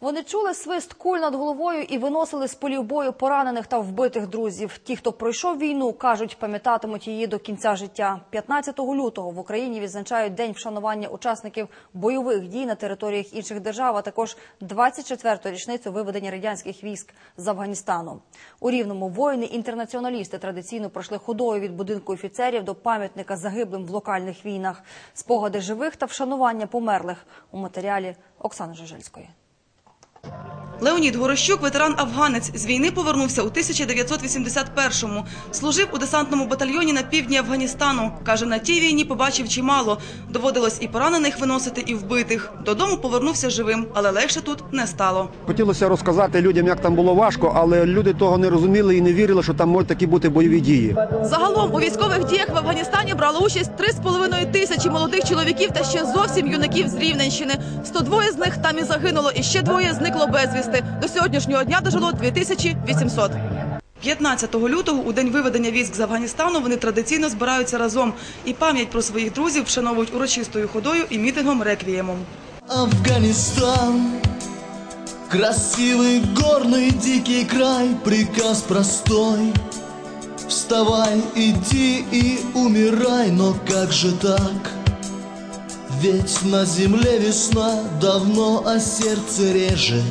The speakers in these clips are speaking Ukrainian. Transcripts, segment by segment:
Вони чули свист куль над головою і виносили з полів бою поранених та вбитих друзів. Ті, хто пройшов війну, кажуть, пам'ятатимуть її до кінця життя. 15 лютого в Україні відзначають день вшанування учасників бойових дій на територіях інших держав, а також 24-ту річницю виведення радянських військ з Афганістану. У рівному воїни-інтернаціоналісти традиційно пройшли ходою від будинку офіцерів до пам'ятника загиблим в локальних війнах. Спогади живих та вшанування померлих у матеріалі Оксани Жужельської. Леонід Горощук, ветеран-афганець, з війни повернувся у 1981-му. Служив у десантному батальйоні на півдні Афганістану. Каже, на тій війні побачив чимало. Доводилось і поранених виносити, і вбитих. Додому повернувся живим, але легше тут не стало. Хотілося розказати людям, як там було важко, але люди того не розуміли і не вірили, що там можуть такі бути бойові дії. Загалом у військових діях в Афганістані брало участь 3,5 тисячі молодих чоловіків та ще зовсім юнаків з Рівненщини. 102 з них там і загинуло, і ще двоє зникло безвісти. До сьогоднішнього дня дожило 2800. 15 лютого, у день виведення військ з Афганістану, вони традиційно збираються разом і пам'ять про своїх друзів вшановують урочистою ходою і мітингом реквіємом. Афганистан Красивый горный дикий край Приказ простой Вставай, иди и умирай Но как же так? Ведь на земле весна Давно, а сердце режет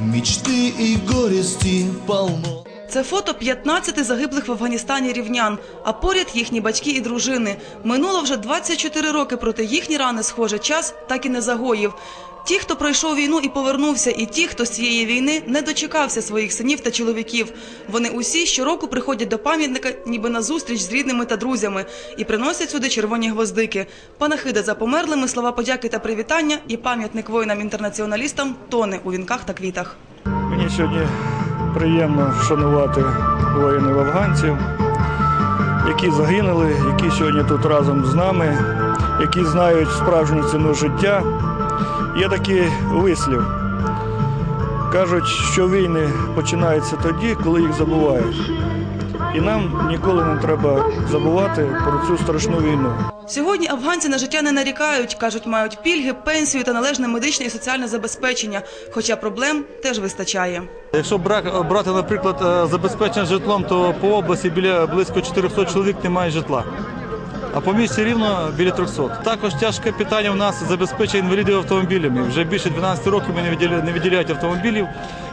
Мечты и горести полно Це фото 15 загиблих в Афганістані рівнян, а поряд їхні батьки і дружини. Минуло вже 24 роки, проте їхні рани, схоже, час так і не загоїв. Ті, хто пройшов війну і повернувся, і ті, хто з цієї війни не дочекався своїх синів та чоловіків. Вони усі щороку приходять до пам'ятника, ніби на зустріч з рідними та друзями, і приносять сюди червоні гвоздики. Панахида за померлими, слова подяки та привітання, і пам'ятник воїнам-інтернаціоналістам тоне у вінках та квітах. Мені сьогодні приємно вшанувати воїнів афганців, які загинули, які сьогодні тут разом з нами, які знають справжню ціну життя. Є такий вислів. Кажуть, що війни починаються тоді, коли їх забувають. І нам ніколи не треба забувати про цю страшну війну. Сьогодні афганці на життя не нарікають. Кажуть, мають пільги, пенсію та належне медичне і соціальне забезпечення. Хоча проблем теж вистачає. Якщо брак- брати, наприклад, е, забезпечення житлом, то по області біля близько 400 чоловік немає житла. А по місті рівно біля 300. Також тяжке питання у нас забезпечення інвалідів автомобілями. Вже більше 12 років ми не виділяють, не виділяють автомобілів.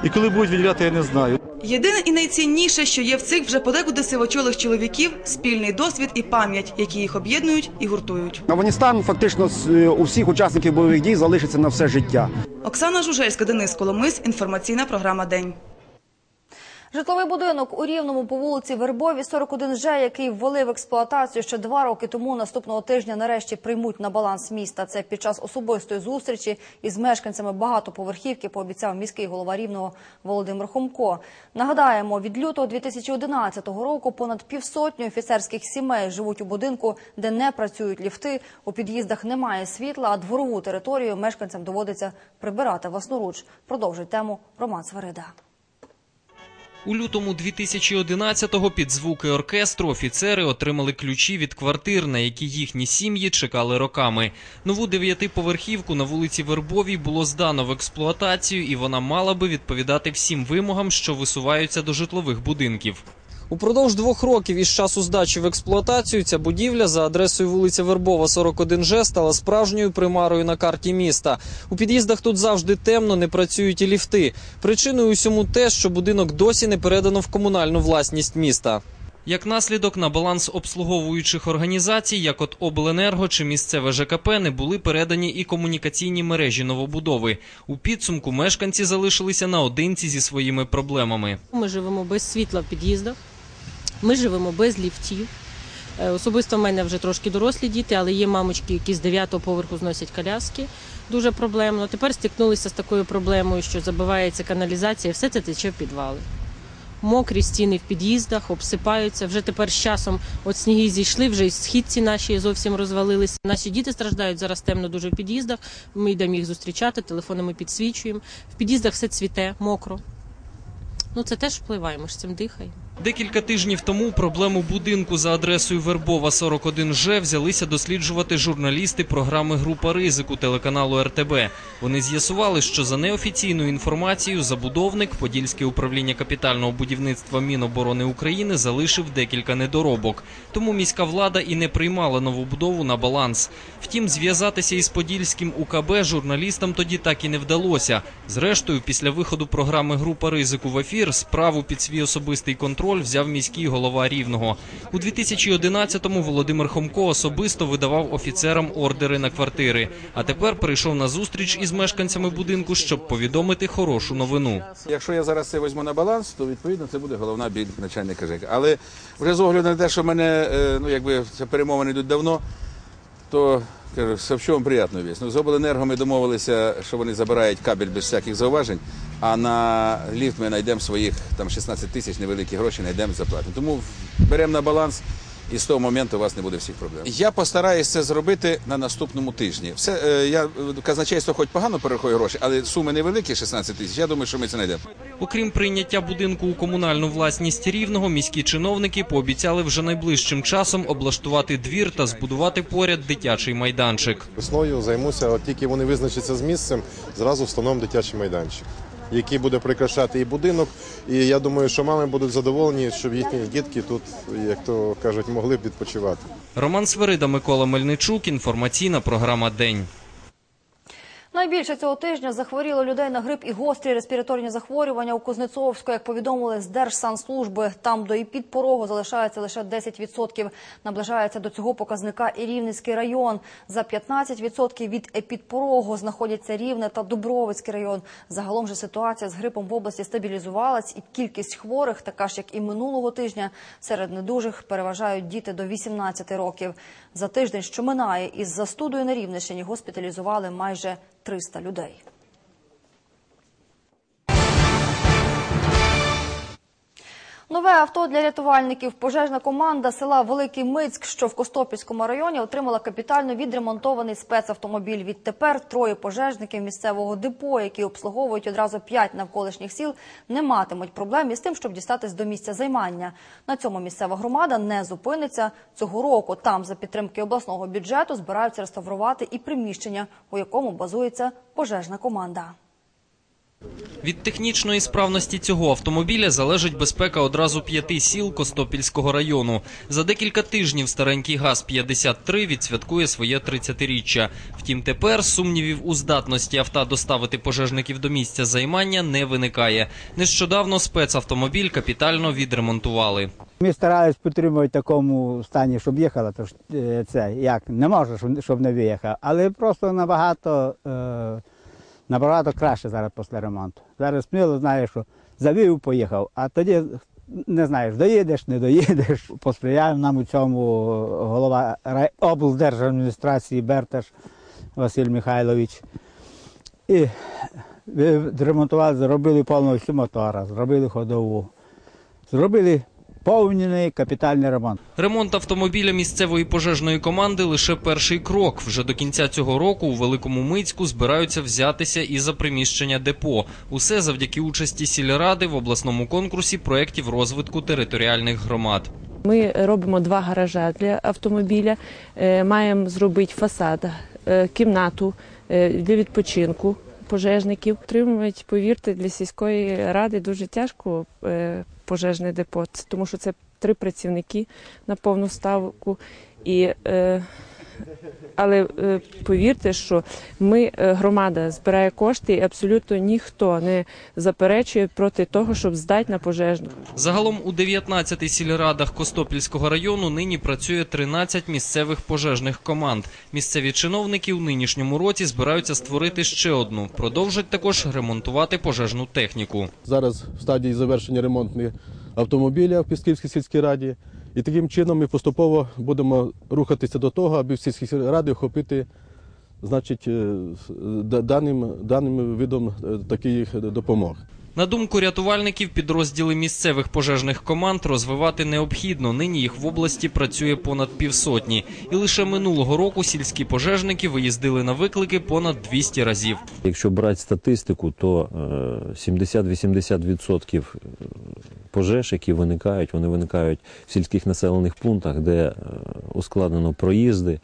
І коли будуть виділяти, я не знаю. Єдине і найцінніше, що є в цих вже подекуди сивочолих чоловіків спільний досвід і пам'ять, які їх об'єднують і гуртують. Афганістан фактично з- е, у всіх учасників бойових дій залишиться на все життя. Оксана Жужельська, Денис Коломис. Інформаційна програма День. Житловий будинок у Рівному по вулиці Вербові 41 Ж, який ввели в експлуатацію ще два роки тому. Наступного тижня нарешті приймуть на баланс міста. Це під час особистої зустрічі із мешканцями багатоповерхівки пообіцяв міський голова Рівного Володимир Хомко. Нагадаємо, від лютого 2011 року понад півсотні офіцерських сімей живуть у будинку, де не працюють ліфти. У під'їздах немає світла, а дворову територію мешканцям доводиться прибирати власноруч. Продовжить тему Роман Свирида. У лютому 2011-го під звуки оркестру офіцери отримали ключі від квартир, на які їхні сім'ї чекали роками. Нову дев'ятиповерхівку на вулиці Вербовій було здано в експлуатацію, і вона мала би відповідати всім вимогам, що висуваються до житлових будинків. Упродовж двох років із часу здачі в експлуатацію ця будівля за адресою вулиця Вербова, 41Ж стала справжньою примарою на карті міста. У під'їздах тут завжди темно, не працюють і ліфти. Причиною усьому те, що будинок досі не передано в комунальну власність міста. Як наслідок на баланс обслуговуючих організацій, як от Обленерго чи місцеве ЖКП, не були передані і комунікаційні мережі новобудови. У підсумку мешканці залишилися наодинці зі своїми проблемами. Ми живемо без світла в під'їздах, ми живемо без ліфтів. Е, Особисто в мене вже трошки дорослі діти, але є мамочки, які з 9-го поверху зносять коляски. Дуже проблемно. Тепер стикнулися з такою проблемою, що забивається каналізація, все це тече в підвали. Мокрі стіни в під'їздах, обсипаються. Вже тепер з часом от сніги зійшли, вже і східці наші зовсім розвалилися. Наші діти страждають зараз темно дуже в під'їздах. Ми йдемо їх зустрічати, телефонами підсвічуємо. В під'їздах все цвіте, мокро. Ну це теж впливає, ми ж цим дихаємо. Декілька тижнів тому проблему будинку за адресою Вербова 41 Ж взялися досліджувати журналісти програми Група ризику телеканалу РТБ. Вони з'ясували, що за неофіційною інформацією забудовник Подільське управління капітального будівництва Міноборони України залишив декілька недоробок. Тому міська влада і не приймала новобудову на баланс. Втім, зв'язатися із Подільським УКБ журналістам тоді так і не вдалося. Зрештою, після виходу програми Група ризику в ефір справу під свій особистий контроль взяв міський голова Рівного. У 2011-му Володимир Хомко особисто видавав офіцерам ордери на квартири. А тепер прийшов на зустріч із мешканцями будинку, щоб повідомити хорошу новину. Якщо я зараз це візьму на баланс, то відповідно це буде головна біль начальника ЖЕК. Але вже з огляду на те, що мене е, ну якби це перемовини йдуть давно, то кажу, сообщу вам приємну вість. Ну, з обленерго ми домовилися, що вони забирають кабель без всяких зауважень. А на ліфт ми знайдемо своїх там 16 тисяч невеликі гроші, знайдемо заплатимо. Тому беремо на баланс. І з того моменту у вас не буде всіх проблем. Я постараюся це зробити на наступному тижні. Все е, я казначейство хоч погано перерахує гроші, але суми невеликі 16 тисяч. Я думаю, що ми це знайдемо. Окрім прийняття будинку у комунальну власність рівного, міські чиновники пообіцяли вже найближчим часом облаштувати двір та збудувати поряд дитячий майданчик. Весною займуся, от тільки вони визначаться з місцем, зразу встановимо дитячий майданчик, який буде прикрашати і будинок. І я думаю, що мами будуть задоволені, щоб їхні дітки тут, як то кажуть, могли б відпочивати. Роман Сверида, Микола Мельничук. Інформаційна програма День. Найбільше цього тижня захворіло людей на грип і гострі респіраторні захворювання у Кузнецовську, як повідомили з Держсанслужби. Там до епідпорогу залишається лише 10%. Наближається до цього показника і Рівненський район. За 15% від епідпорогу знаходяться Рівне та Дубровицький район. Загалом же ситуація з грипом в області стабілізувалась, і кількість хворих, така ж як і минулого тижня, серед недужих переважають діти до 18 років. За тиждень, що минає, із застудою на Рівненщині госпіталізували майже 300 людей. Нове авто для рятувальників. Пожежна команда села Великий Мицьк, що в Костопільському районі, отримала капітально відремонтований спецавтомобіль. Відтепер троє пожежників місцевого депо, які обслуговують одразу п'ять навколишніх сіл, не матимуть проблем із тим, щоб дістатись до місця займання. На цьому місцева громада не зупиниться цього року. Там за підтримки обласного бюджету збираються реставрувати і приміщення, у якому базується пожежна команда. Від технічної справності цього автомобіля залежить безпека одразу п'яти сіл Костопільського району. За декілька тижнів старенький ГАЗ-53 відсвяткує своє 30-річчя. Втім, тепер сумнівів у здатності авто доставити пожежників до місця займання не виникає. Нещодавно спецавтомобіль капітально відремонтували. Ми старались підтримувати в такому стані, щоб їхала, то е, це як не може, щоб не виїхав. Але просто набагато, е, набагато краще зараз після ремонту. Зараз сміло знаєш, що завів, поїхав, а тоді не знаєш, доїдеш, не доїдеш. Посприяв нам у цьому голова облдержадміністрації Берташ Василь Михайлович. І відремонтували, зробили повністю мотора, зробили ходову, зробили повний капітальний ремонт. Ремонт автомобіля місцевої пожежної команди лише перший крок. Вже до кінця цього року у Великому Мицьку збираються взятися і за приміщення депо. Усе завдяки участі сільради в обласному конкурсі проєктів розвитку територіальних громад. Ми робимо два гаража для автомобіля. Е, Маємо зробити фасад, е, кімнату е, для відпочинку пожежників. Отримують, повірте, для сільської ради дуже тяжко пожежне депо, тому що це три працівники на повну ставку. І, е, але е, повірте, що ми, е, громада, збирає кошти, і абсолютно ніхто не заперечує проти того, щоб здати на пожежну. Загалом у 19 сільрадах Костопільського району нині працює 13 місцевих пожежних команд. Місцеві чиновники у нинішньому році збираються створити ще одну. Продовжать також ремонтувати пожежну техніку. Зараз в стадії завершення ремонтних автомобіля в Пісківській сільській раді. І таким чином ми поступово будемо рухатися до того, аби в сільській раді охопити значить, е, даним, даним видом е, таких допомог. На думку рятувальників, підрозділи місцевих пожежних команд розвивати необхідно. Нині їх в області працює понад півсотні. І лише минулого року сільські пожежники виїздили на виклики понад 200 разів. Якщо брати статистику, то е, 70-80% пожеж, які виникають. Вони виникають в сільських населених пунктах, де е, ускладнено проїзди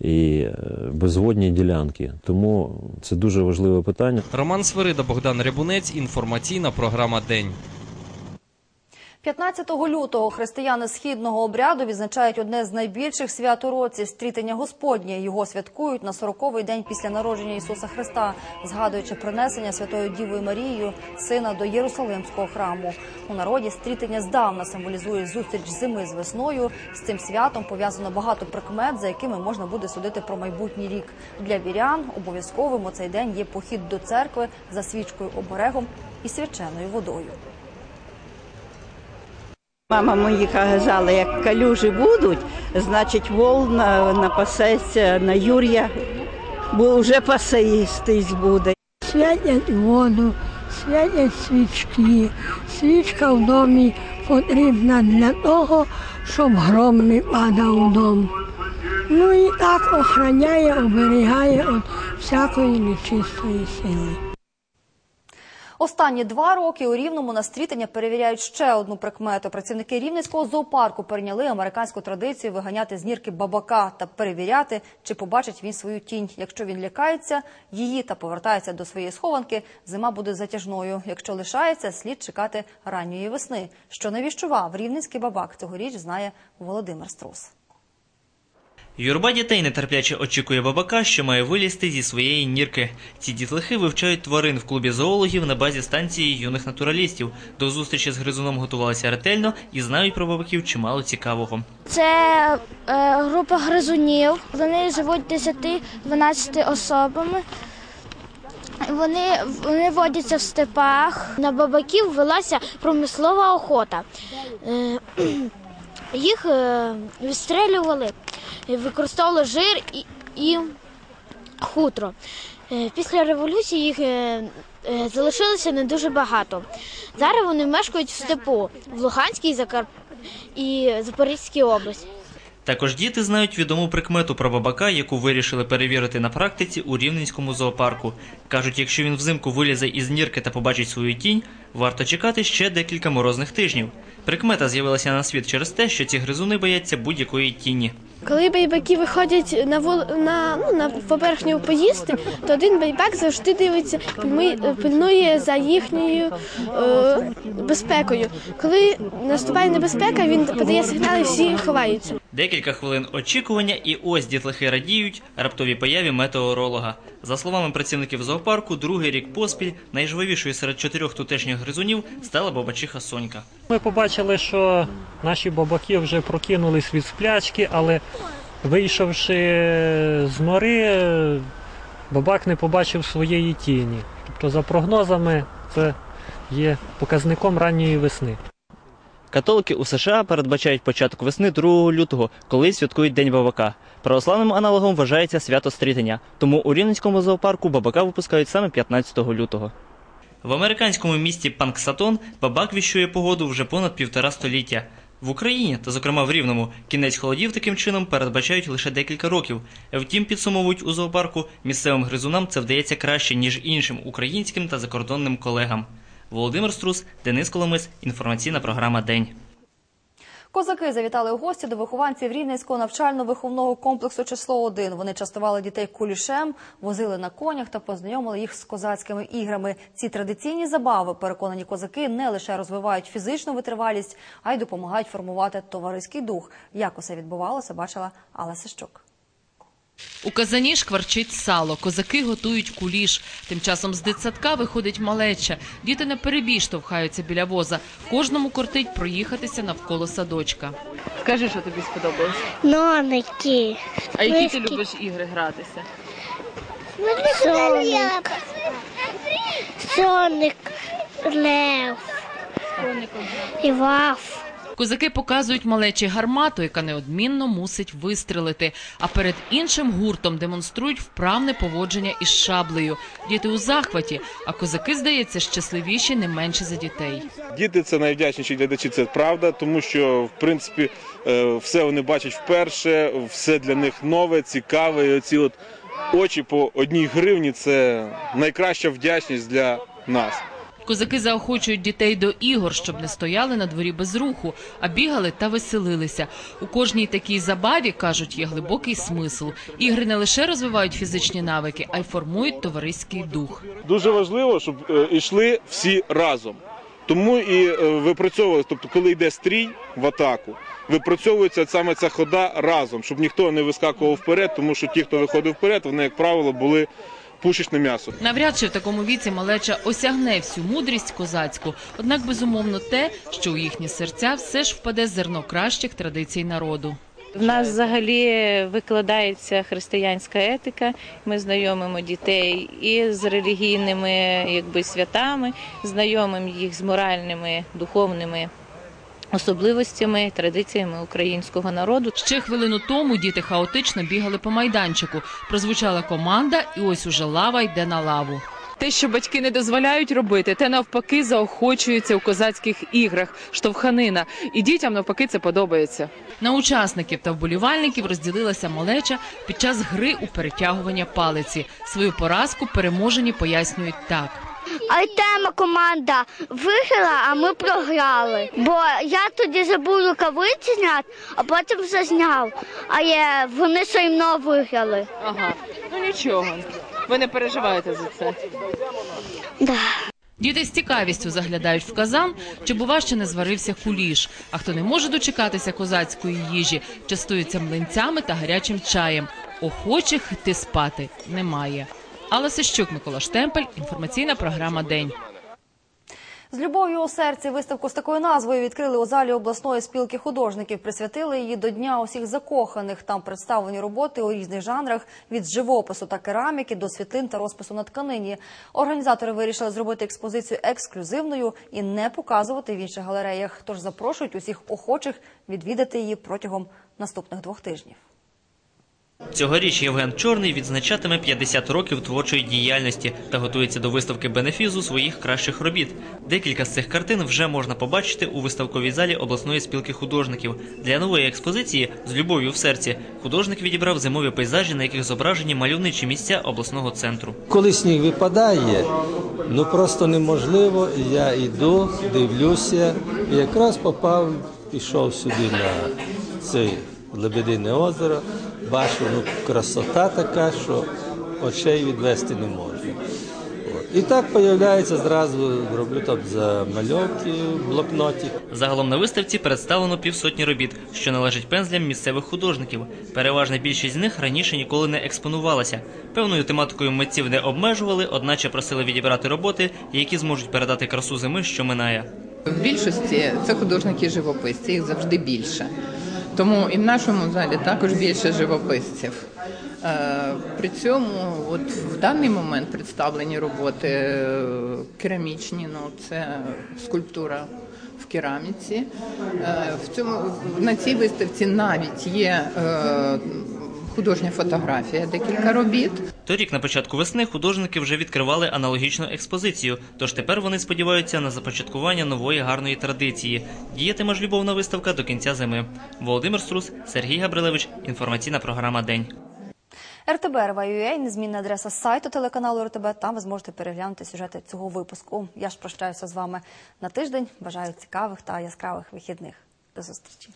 і е, безводні ділянки. Тому це дуже важливе питання. Роман Свирида, Богдан Рябунець. Інформаційна програма День. 15 лютого християни східного обряду відзначають одне з найбільших свят у році – стрітення Господнє. Його святкують на 40-й день після народження Ісуса Христа, згадуючи принесення Святою Дівою Марією сина до Єрусалимського храму. У народі стрітення здавна символізує зустріч зими з весною. З цим святом пов'язано багато прикмет, за якими можна буде судити про майбутній рік. Для вірян обов'язковим у цей день є похід до церкви за свічкою оберегом і свяченою водою. Мама мої казала, як калюжі будуть, значить вол напасеться на Юрія, бо вже пасеїстись буде. святять воду, святять свічки. Свічка в домі потрібна для того, щоб гром не падав у дом. Ну і так охороняє, оберігає від всякої нечистої сили. Останні два роки у Рівному на стрітення перевіряють ще одну прикмету. Працівники Рівненського зоопарку перейняли американську традицію виганяти з нірки бабака та перевіряти, чи побачить він свою тінь. Якщо він лякається її та повертається до своєї схованки, зима буде затяжною. Якщо лишається, слід чекати ранньої весни. Що не віщував рівненський бабак цьогоріч знає Володимир Струс. Юрба дітей нетерпляче очікує бабака, що має вилізти зі своєї нірки. Ці дітлахи вивчають тварин в клубі зоологів на базі станції юних натуралістів. До зустрічі з гризуном готувалися ретельно і знають про бабаків чимало цікавого. Це е, група гризунів. Вони живуть 10-12 особами. Вони, вони водяться в степах. На бабаків велася промислова охота. Е, їх е, відстрелювали, використовували жир і, і хутро. Е, Після революції їх е, е, залишилося не дуже багато. Зараз вони мешкають в степу в Луганській і Запорізькій області. Також діти знають відому прикмету про бабака, яку вирішили перевірити на практиці у Рівненському зоопарку. Кажуть, якщо він взимку вилізе із нірки та побачить свою тінь, варто чекати ще декілька морозних тижнів. Прикмета з'явилася на світ через те, що ці гризуни бояться будь-якої тіні. Коли байбаки виходять на вол... на, ну, на поверхню поїсти, то один байбак завжди дивиться, пильнує за їхньою е, безпекою. Коли наступає небезпека, він подає сигнали, всі ховаються. Декілька хвилин очікування, і ось дітлахи радіють раптовій появі метеоролога. За словами працівників зоопарку, другий рік поспіль найжвавішою серед чотирьох тутешніх гризунів стала бабачиха Сонька. Ми побачили, що наші бабаки вже прокинулись від сплячки, але вийшовши з нори, бабак не побачив своєї тіні. Тобто, за прогнозами, це є показником ранньої весни. Католики у США передбачають початок весни 2 лютого, коли святкують День бабака. Православним аналогом вважається свято стрітення, тому у Рівненському зоопарку бабака випускають саме 15 лютого. В американському місті Панксатон бабак віщує погоду вже понад півтора століття. В Україні, та зокрема в Рівному, кінець холодів таким чином передбачають лише декілька років. Втім, підсумовують у зоопарку, місцевим гризунам це вдається краще, ніж іншим українським та закордонним колегам. Володимир Струс, Денис Коломис, інформаційна програма День. Козаки завітали у гості до вихованців Рівненського навчально-виховного комплексу число 1 Вони частували дітей кулішем, возили на конях та познайомили їх з козацькими іграми. Ці традиційні забави, переконані козаки, не лише розвивають фізичну витривалість, а й допомагають формувати товариський дух. Як усе відбувалося, бачила Алла Сищук. У казані шкварчить сало, козаки готують куліш. Тим часом з дитсадка виходить малеча. Діти на перебій штовхаються біля воза. Кожному кортить проїхатися навколо садочка. Скажи, що тобі сподобалось. Ноники. А які ти любиш ігри гратися? Соник. Соник. Лев. І ваф. Козаки показують малечі гармату, яка неодмінно мусить вистрелити. А перед іншим гуртом демонструють вправне поводження із шаблею. Діти у захваті, а козаки, здається, щасливіші не менше за дітей. Діти це найвдячніші глядачі, це правда, тому що в принципі е, все вони бачать вперше, все для них нове, цікаве. І оці от очі по одній гривні це найкраща вдячність для нас. Козаки заохочують дітей до ігор, щоб не стояли на дворі без руху, а бігали та веселилися. У кожній такій забаві кажуть, є глибокий смисл. Ігри не лише розвивають фізичні навики, а й формують товариський дух. Дуже важливо, щоб е, йшли всі разом. Тому і е, випрацьовувалися, тобто, коли йде стрій в атаку, випрацьовується саме ця хода разом, щоб ніхто не вискакував вперед, тому що ті, хто виходив вперед, вони, як правило, були пушечне м'ясо. Навряд чи в такому віці малеча осягне всю мудрість козацьку. Однак, безумовно, те, що у їхні серця все ж впаде зерно кращих традицій народу. В нас взагалі викладається християнська етика. Ми знайомимо дітей і з релігійними якби, святами, знайомимо їх з моральними, духовними особливостями, традиціями українського народу. Ще хвилину тому діти хаотично бігали по майданчику. Прозвучала команда, і ось уже лава йде на лаву. Те, що батьки не дозволяють робити, те навпаки заохочується у козацьких іграх, штовханина. І дітям навпаки це подобається. На учасників та вболівальників розділилася малеча під час гри у перетягування палиці. Свою поразку переможені пояснюють так. Артема команда виграла, а ми програли. Бо я тоді забув рукавиці зняти, а потім вже зняв. А є, вони все одно виграли. Ага, ну нічого. Ви не переживаєте за це. Да. Діти з цікавістю заглядають в казан, чи бува ще не зварився куліш. А хто не може дочекатися козацької їжі, частується млинцями та гарячим чаєм. Охочих йти спати немає. Алла Сищук, Микола Штемпель, інформаційна програма День. З любов'ю у серці виставку з такою назвою відкрили у залі обласної спілки художників. Присвятили її до Дня усіх закоханих. Там представлені роботи у різних жанрах від живопису та кераміки до світлин та розпису на тканині. Організатори вирішили зробити експозицію ексклюзивною і не показувати в інших галереях. Тож запрошують усіх охочих відвідати її протягом наступних двох тижнів. Цьогоріч Євген Чорний відзначатиме 50 років творчої діяльності та готується до виставки бенефізу своїх кращих робіт. Декілька з цих картин вже можна побачити у виставковій залі обласної спілки художників. Для нової експозиції з любов'ю в серці художник відібрав зимові пейзажі, на яких зображені мальовничі місця обласного центру. Коли сніг випадає, ну просто неможливо. Я йду, дивлюся, якраз попав, пішов сюди на це Лебедине озеро. Бачу, ну красота така, що очей відвести не можна. І так появляється зразу, роблю там замальовки в блокноті. Загалом на виставці представлено півсотні робіт, що належать пензлям місцевих художників. Переважна більшість з них раніше ніколи не експонувалася. Певною тематикою митців не обмежували, одначе просили відібрати роботи, які зможуть передати красу зими, що минає. В більшості це художники-живописці, їх завжди більше. Тому і в нашому залі також більше живописців. Е, При цьому, от в даний момент представлені роботи е, керамічні, ну це скульптура в кераміці. Е, В цьому на цій виставці навіть є художня фотографія, декілька робіт. Торік на початку весни художники вже відкривали аналогічну експозицію, тож тепер вони сподіваються на започаткування нової гарної традиції. Діятиме ж любовна виставка до кінця зими. Володимир Струс, Сергій Габрилевич, інформаційна програма День. РТБ РВ.UA, незмінна адреса сайту телеканалу РТБ. Там ви зможете переглянути сюжети цього випуску. Я ж прощаюся з вами на тиждень. Бажаю цікавих та яскравих вихідних. До зустрічі.